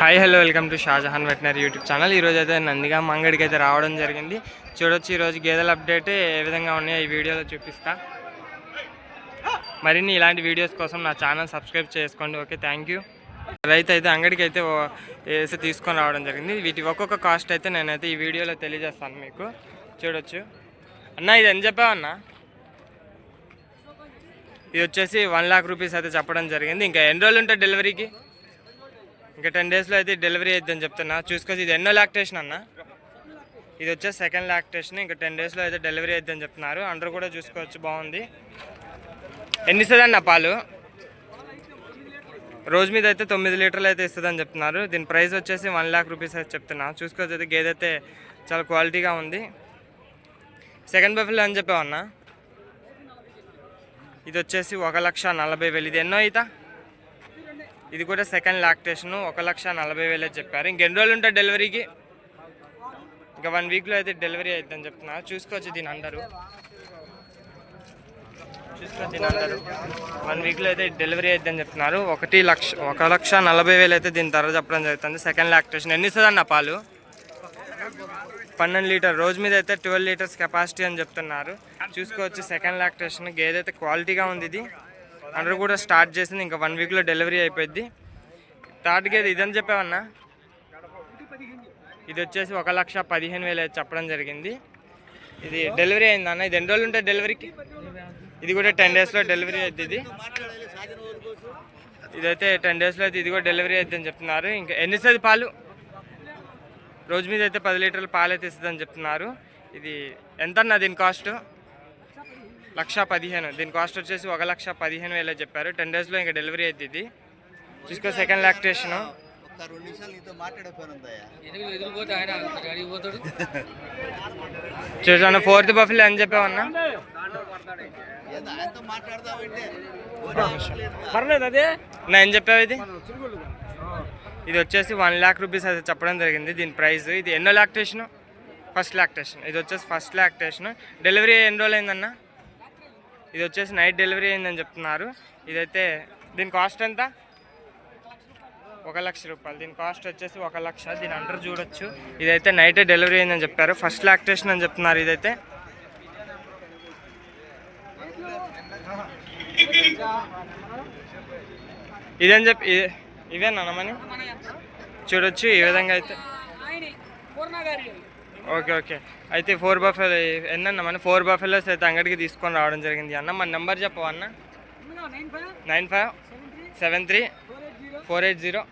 Hi hello welcome to Shahjahan veterinary YouTube channel. ఈరోజు అయితే నందిగా మంగడికి అయితే రావడం జరిగింది. చూడొచ్చు ఈరోజు గేదెల అప్డేట్ ఏ విధంగా ఉన్నాయో ఈ వీడియోలో చూపిస్తా. మరిన్ని ఇలాంటి వీడియోస్ కోసం నా ఛానల్ సబ్స్క్రైబ్ చేసుకోండి. ఓకే థ్యాంక్ యూ రైతు అయితే అంగడికి అయితే వేసి తీసుకొని రావడం జరిగింది. వీటి ఒక్కొక్క కాస్ట్ అయితే నేనైతే ఈ వీడియోలో తెలియజేస్తాను మీకు. చూడొచ్చు. అన్న ఇది ఎంత చెప్పావన్నా ఇది వచ్చేసి వన్ లాక్ రూపీస్ అయితే చెప్పడం జరిగింది. ఇంకా ఎన్ని రోజులు ఉంటుంది డెలివరీకి ఇంకా టెన్ డేస్లో అయితే డెలివరీ అవుతుందని చెప్తున్నా. చూసుకొచ్చి ఇది ఎన్నో లాక్టేషన్ అన్న. ఇది వచ్చే సెకండ్ లాక్టేషన్ ఇంకా టెన్ డేస్లో అయితే డెలివరీ అవుతుందని చెప్తున్నారు. అందరూ కూడా చూసుకోవచ్చు బాగుంది. ఎన్ని ఇస్తుంది అన్న పాలు? రోజు మీద అయితే తొమ్మిది లీటర్లు అయితే ఇస్తుందని చెప్తున్నారు. దీని ప్రైస్ వచ్చేసి వన్ ల్యాక్ రూపీస్ అయితే చెప్తున్నా. చూసుకోవచ్చు అయితే గేదె అయితే చాలా క్వాలిటీగా ఉంది. సెకండ్ బఫిల్ అని చెప్పావన్నా? ఇది వచ్చేసి ఒక లక్ష నలభై వేలు. ఇది ఎన్నో అవుతా ఇది కూడా సెకండ్ లాక్టేషన్ ఒక లక్ష నలభై వేలే చెప్పారు. ఇంకెన్ని రోజులు ఉంటాయి డెలివరీకి? ఇంకా వన్ వీక్లో అయితే డెలివరీ అవుతుందని చెప్తున్నారు. చూసుకోవచ్చు దీని అందరూ. చూసుకోవచ్చు దీని అందరూ. వన్ వీక్లో అయితే డెలివరీ అవుతుందని చెప్తున్నారు. ఒకటి లక్ష ఒక లక్ష నలభై వేలు అయితే దీని ధర చెప్పడం జరుగుతుంది. Second lactation. ఎన్ని ఇస్తుందన్న పాలు? పన్నెండు లీటర్. రోజు మీద అయితే ట్వెల్వ్ లీటర్స్ కెపాసిటీ అని చెప్తున్నారు. చూసుకోవచ్చు సెకండ్ లాక్టేషన్. గేదె అయితే క్వాలిటీగా ఉంది ఇది. అందరూ కూడా స్టార్ట్ చేసింది. ఇంకా వన్ వీక్లో డెలివరీ అయిపోయింది థర్డ్ గేదె ఇదని చెప్పామన్నా ఇది వచ్చేసి ఒక లక్ష పదిహేను వేలు చెప్పడం జరిగింది. ఇది డెలివరీ అయింది అన్న? ఇది ఎన్ని రోజులు ఉంటాయి డెలివరీకి? ఇది కూడా టెన్ డేస్లో డెలివరీ అవుతుంది ఇది. ఇదైతే టెన్ డేస్లో అయితే ఇది కూడా డెలివరీ అవుతుందని చెప్తున్నారు. ఇంకా ఎన్ని పాలు? రోజు మీద అయితే పది లీటర్లు పాలు అయితే ఇస్తుందని చెప్తున్నారు. ఇది ఎంత అన్న దీని కాస్ట్? లక్ష పదిహేను. దీని కాస్ట్ వచ్చేసి ఒక లక్ష పదిహేను వేలే చెప్పారు. టెన్ డేస్లో ఇంకా డెలివరీ అవుతుంది ఇది. చూసుకో సెకండ్ లాక్టేషన్ రెండు నిమిషాలు నీతో చూసాను ఫోర్త్ బఫిల్ అని చెప్పావన్నా ఏదో ఆయనతో మాట్లాడదామంటే పర్లేదు అదే నా ఏం చెప్పావు ఇది? ఇది వచ్చేసి వన్ ల్యాక్ రూపీస్ అయితే చెప్పడం జరిగింది. దీని ప్రైస్ ఇది ఎన్నో లాక్టేషన్ ఫస్ట్ లాక్టేషన్ ఇది వచ్చేసి ఫస్ట్ లాక్టేషన్ డెలివరీ ఎన్ని రోజులు అయిందన్న ఇది వచ్చేసి నైట్ డెలివరీ అయిందని చెప్తున్నారు. ఇదైతే దీని కాస్ట్ ఎంత? ఒక లక్ష రూపాయలు. దీని కాస్ట్ వచ్చేసి ఒక లక్ష. దీని అండర్ చూడొచ్చు. ఇదైతే నైటే డెలివరీ అయిందని చెప్పారు. ఫస్ట్ లాక్టేషన్ అని చెప్తున్నారు ఇదైతే. ఇదని చెప్పి ఇదే ఇవేనా మని? చూడొచ్చు. ఈ విధంగా అయితే. Okay okay. అయితే ఫోర్ బఫెల్ ఎన్నన్న మన ఫోర్ బఫెలోస్ అయితే అంగడికి తీసుకొని రావడం జరిగింది. అన్న మన నెంబర్ చెప్పవా అన్న? Nine five. Seven three. Four eight zero.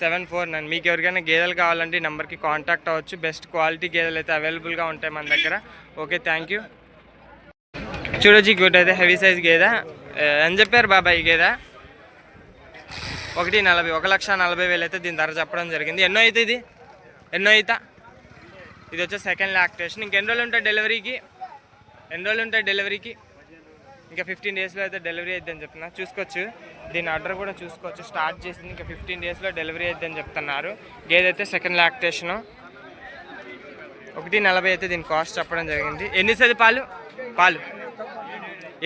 Seven four nine. మీకు ఎవరికైనా గేదెలు కావాలంటే ఈ నెంబర్కి కాంటాక్ట్ అవ్వచ్చు. బెస్ట్ క్వాలిటీ గేదెలు అయితే అవైలబుల్గా ఉంటాయి మన దగ్గర. Okay thank you. చూడొచ్చు గుడ్ అయితే హెవీ సైజ్ గేద. అని చెప్పారు బాబాయ్ ఈ ఒకటి నలభై ఒక లక్ష నలభై వేలు అయితే దీని ధర చెప్పడం జరిగింది. ఎన్నో అయితే ఇది? ఎన్నో అవుతా? ఇది వచ్చే సెకండ్ లాక్టేషన్ ఇంకెన్ని రోజులు ఉంటాయి డెలివరీకి ఎన్ని రోజులు ఉంటాయి డెలివరీకి ఇంకా ఫిఫ్టీన్ డేస్లో అయితే డెలివరీ అయిద్దని చెప్తున్నా. చూసుకోవచ్చు. దీని ఆర్డర్ కూడా చూసుకోవచ్చు. స్టార్ట్ చేసింది ఇంకా ఫిఫ్టీన్ డేస్లో డెలివరీ అయిద్దని చెప్తున్నారు. గేదె అయితే సెకండ్ లాక్టేషను ఒకటి నలభై అయితే దీని కాస్ట్ చెప్పడం జరిగింది. ఎన్ని పాలు? పాలు.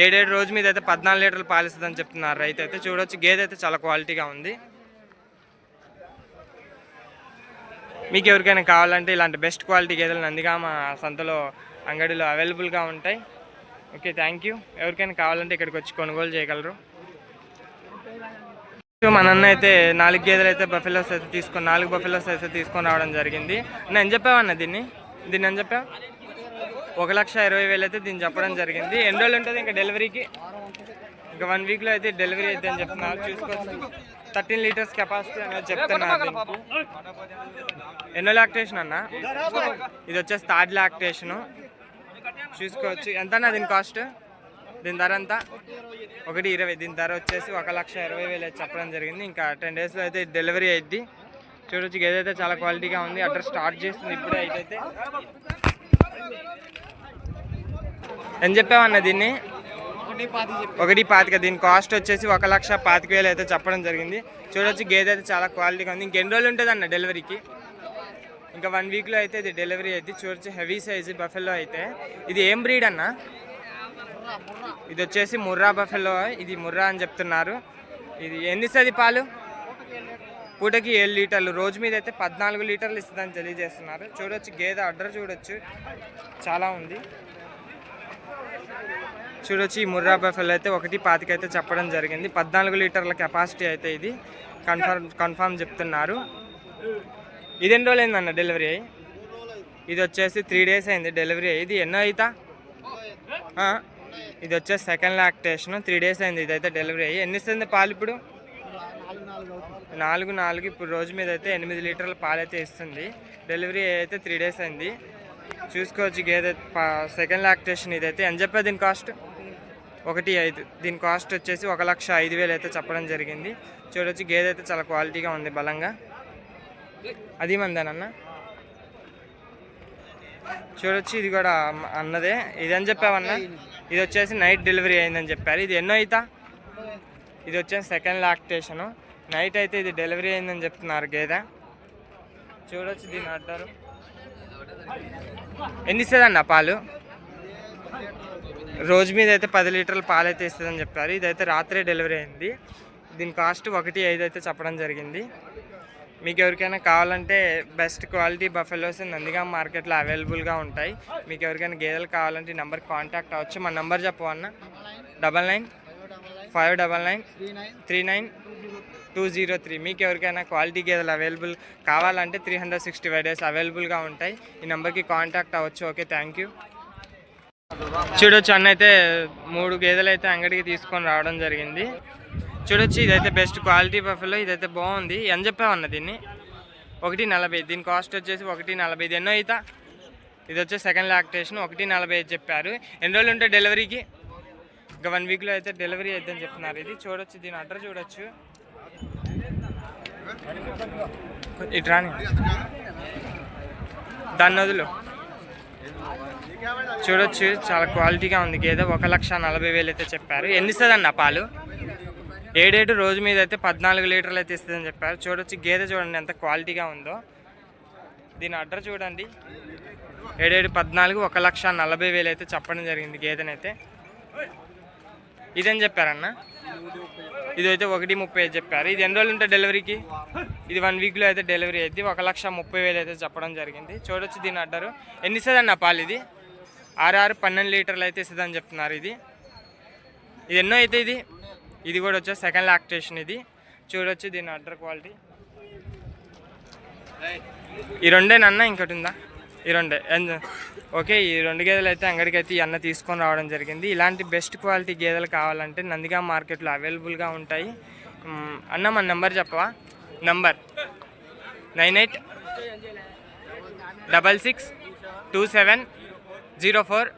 ఏడేడు రోజు మీద అయితే పద్నాలుగు లీటర్లు పాలు ఇస్తుందని చెప్తున్నారు రైతు అయితే. చూడొచ్చు. గేదె అయితే చాలా క్వాలిటీగా ఉంది. మీకు ఎవరికైనా కావాలంటే ఇలాంటి బెస్ట్ క్వాలిటీ గేదెలు నందిగామ సంతలో అంగడిలో అవైలబుల్గా ఉంటాయి. Okay thank you. ఎవరికైనా కావాలంటే ఇక్కడికి వచ్చి కొనుగోలు చేయగలరు. సో మన అయితే నాలుగు గేదెలు అయితే బఫెలోస్ అయితే తీసుకొని నాలుగు బఫెలోస్ అయితే తీసుకొని రావడం జరిగింది. నేను చెప్పావన్న దీన్ని? దీన్ని అని చెప్పావు? ఒక లక్ష ఇరవై వేలు అయితే దీన్ని చెప్పడం జరిగింది. ఎన్ని రోజులు ఉంటుంది ఇంకా డెలివరీకి? ఇంకా వన్ వీక్లో అయితే డెలివరీ అయితే అని చెప్తున్నారు. చూసుకోవచ్చు. థర్టీన్ లీటర్స్ కెపాసిటీ అనేది చెప్తున్నారు. ఎన్నో లాక్టేషన్ అన్న? ఇది వచ్చేసి థర్డ్ లాక్టేషను. చూసుకోవచ్చు. ఎంత అన్న దీని కాస్ట్? దీని ధర ఎంత? ఒకటి ఇరవై. దీని ధర వచ్చేసి ఒక లక్ష ఇరవై వేలు అయితే చెప్పడం జరిగింది. ఇంకా టెన్ డేస్లో అయితే డెలివరీ అయింది చూడొచ్చు ఏదైతే చాలా క్వాలిటీగా ఉంది. అడ్రస్ స్టార్ట్ చేస్తుంది ఇప్పుడే అయితే. ఎంత చెప్పావన్న దీన్ని? ఒకటి పాతిక దీని కాస్ట్ వచ్చేసి ఒక లక్ష పాతిక వేలు అయితే చెప్పడం జరిగింది. చూడొచ్చు గేదె అయితే చాలా క్వాలిటీగా ఉంది. ఇంకెన్ని రోజులు ఉంటుంది అన్న డెలివరీకి ఇంకా వన్ వీక్లో అయితే ఇది డెలివరీ అయితే చూడొచ్చు హెవీ సైజు బఫెల్లో అయితే. ఇది ఏం బ్రీడ్ అన్న? ఇది వచ్చేసి ముర్రా బఫెల్లో ఇది ముర్రా అని చెప్తున్నారు. ఇది ఎన్ని ఇస్తుంది పాలు? పూటకి ఏడు లీటర్లు. రోజు మీద అయితే పద్నాలుగు లీటర్లు ఇస్తుందని తెలియజేస్తున్నారు. చూడొచ్చు గేదె అడ్డర్ చూడొచ్చు. చాలా ఉంది. చూడొచ్చు ఈ ముర్రా బఫెల్ అయితే ఒకటి పాతికైతే చెప్పడం జరిగింది. పద్నాలుగు లీటర్ల కెపాసిటీ అయితే ఇది. కన్ఫర్మ్ కన్ఫర్మ్ చెప్తున్నారు. ఇది ఎన్ని రోజులు అయిందన్న డెలివరీ అయ్యి? ఇది వచ్చేసి త్రీ డేస్ అయింది డెలివరీ అయ్యి. ఇది ఎన్నో అవుతా ఇది వచ్చేసి సెకండ్ లాక్టేషన్ త్రీ డేస్ అయింది ఇదైతే డెలివరీ అయ్యి. ఎన్ని ఇస్తుంది పాలు ఇప్పుడు? నాలుగు నాలుగు. ఇప్పుడు రోజు మీద అయితే ఎనిమిది లీటర్ల పాలు అయితే ఇస్తుంది. డెలివరీ అయితే త్రీ డేస్ అయింది. చూసుకోవచ్చు గేదె సెకండ్ లాక్టేషన్ ఇదైతే. ఎంత చెప్పే దీని కాస్ట్ ఒకటి ఐదు. దీని కాస్ట్ వచ్చేసి ఒక లక్ష ఐదు వేలు అయితే చెప్పడం జరిగింది. చూడొచ్చు గేదె అయితే చాలా క్వాలిటీగా ఉంది బలంగా. అది మందేనన్న? చూడొచ్చు ఇది కూడా అమ్మ- అన్నదే. ఇది అని చెప్పావన్నా? ఇది వచ్చేసి నైట్ డెలివరీ అయిందని చెప్పారు. ఇది ఎన్నో అవుతా ఇది వచ్చేసి సెకండ్ లాక్టేషను నైట్ అయితే ఇది డెలివరీ అయిందని చెప్తున్నారు గేదె. చూడొచ్చు దీని అంటారు ఎన్ని ఇస్తుందన్న పాలు? రోజు మీద అయితే పది లీటర్ల పాలు అయితే ఇస్తుందని చెప్పారు. ఇదైతే రాత్రే డెలివరీ అయింది. దీని కాస్ట్ ఒకటి ఐదు అయితే చెప్పడం జరిగింది. మీకు ఎవరికైనా కావాలంటే బెస్ట్ క్వాలిటీ బఫెలోస్ నందిగా మార్కెట్లో అవైలబుల్గా ఉంటాయి. మీకు ఎవరికైనా గేదెలు కావాలంటే ఈ నెంబర్కి కాంటాక్ట్ అవ్వచ్చు. మా number చెప్పవన్న double nine five double nine three nine two zero three. మీకు ఎవరికైనా క్వాలిటీ గేదెలు అవైలబుల్ కావాలంటే three hundred sixty five days అవైలబుల్గా ఉంటాయి. ఈ నెంబర్కి కాంటాక్ట్ అవ్వచ్చు. Okay thank you. చూడొచ్చు అన్న అయితే మూడు గేదెలు అయితే అంగడికి తీసుకొని రావడం జరిగింది. చూడొచ్చు ఇదైతే బెస్ట్ క్వాలిటీ బఫెలో ఇదైతే బాగుంది. ఎంత చెప్పావన్న దీన్ని? ఒకటి నలభై. దీని కాస్ట్ వచ్చేసి ఒకటి నలభై. ఇది ఎన్నో అవుతా ఇది వచ్చే సెకండ్ లాక్టేషన్ ఒకటి నలభై ఐదు చెప్పారు. ఎన్ని రోజులు ఉంటాయి డెలివరీకి? ఇంకా వన్ వీక్లో అయితే డెలివరీ అవుతుందని చెప్తున్నారు ఇది. చూడొచ్చు దీని అడ్రస్ చూడొచ్చు. ఇటు రాని దాన్ని వదులు. చూడొచ్చు చాలా క్వాలిటీగా ఉంది. గేదె ఒక లక్ష నలభై వేలు అయితే చెప్పారు. ఎన్ని ఇస్తుంది అన్న పాలు? ఏడేడు రోజు మీద అయితే పద్నాలుగు లీటర్లు అయితే ఇస్తుందని చెప్పారు. చూడొచ్చు గేదె చూడండి ఎంత క్వాలిటీగా ఉందో. దీని అడ్రస్ చూడండి. ఏడేడు పద్నాలుగు ఒక లక్ష నలభై వేలు అయితే చెప్పడం జరిగింది గేదెనైతే. ఇదని చెప్పారన్న? ఇదైతే ఒకటి ముప్పై చెప్పారు. ఇది ఎన్ని రోజులు ఉంటుంది డెలివరీకి? ఇది వన్ వీక్లో అయితే డెలివరీ అయింది ఒక లక్ష ముప్పై వేలు అయితే చెప్పడం జరిగింది. చూడొచ్చు దీని అడ్డారు ఎన్ని ఇస్తుంది అన్న పాలు ఇది? ఆరు ఆరు పన్నెండు లీటర్లు అయితే ఇస్తుందని చెప్తున్నారు ఇది. ఇది ఎన్నో అయితే ఇది? ఇది కూడా వచ్చే సెకండ్ లాక్టేషన్ ఇది. చూడొచ్చు దీని అడ్డర్ క్వాలిటీ ఈ రెండేనన్న ఇంకోటి ఉందా? ఈ రెండే. ఓకే ఈ రెండు గేదెలు అయితే అంగడికి అయితే ఈ అన్న తీసుకొని రావడం జరిగింది. ఇలాంటి బెస్ట్ క్వాలిటీ గేదెలు కావాలంటే నందిగా మార్కెట్లో అవైలబుల్గా ఉంటాయి. అన్న మన నెంబర్ చెప్పవా? Number nine eight double six two seven zero four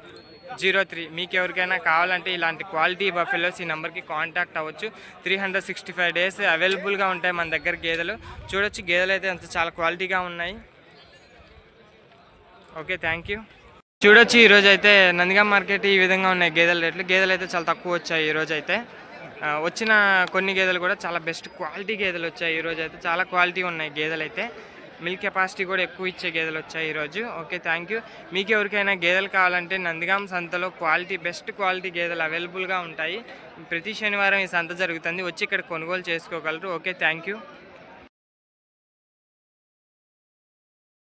zero three. మీకు ఎవరికైనా కావాలంటే ఇలాంటి క్వాలిటీ బఫెలోస్ ఈ నెంబర్కి కాంటాక్ట్ అవ్వచ్చు. Three hundred sixty five days అవైలబుల్గా ఉంటాయి మన దగ్గర గేదెలు. చూడొచ్చు గేదెలు అయితే అంత చాలా క్వాలిటీగా ఉన్నాయి. Okay thank you. చూడొచ్చు ఈరోజు అయితే నందిగా మార్కెట్ ఈ విధంగా ఉన్నాయి గేదెల రేట్లు. గేదెలు అయితే చాలా తక్కువ వచ్చాయి ఈరోజు అయితే వచ్చిన కొన్ని గేదెలు కూడా చాలా బెస్ట్ క్వాలిటీ గేదెలు వచ్చాయి ఈరోజు అయితే. చాలా క్వాలిటీ ఉన్నాయి గేదెలు అయితే. మిల్క్ కెపాసిటీ కూడా ఎక్కువ ఇచ్చే గేదెలు వచ్చాయి ఈరోజు ఓకే థ్యాంక్ యూ మీకు ఎవరికైనా గేదెలు కావాలంటే నందిగాం సంతలో క్వాలిటీ బెస్ట్ క్వాలిటీ గేదెలు అవైలబుల్గా ఉంటాయి. ప్రతి శనివారం ఈ సంత జరుగుతుంది. వచ్చి ఇక్కడ కొనుగోలు చేసుకోగలరు. Okay thank you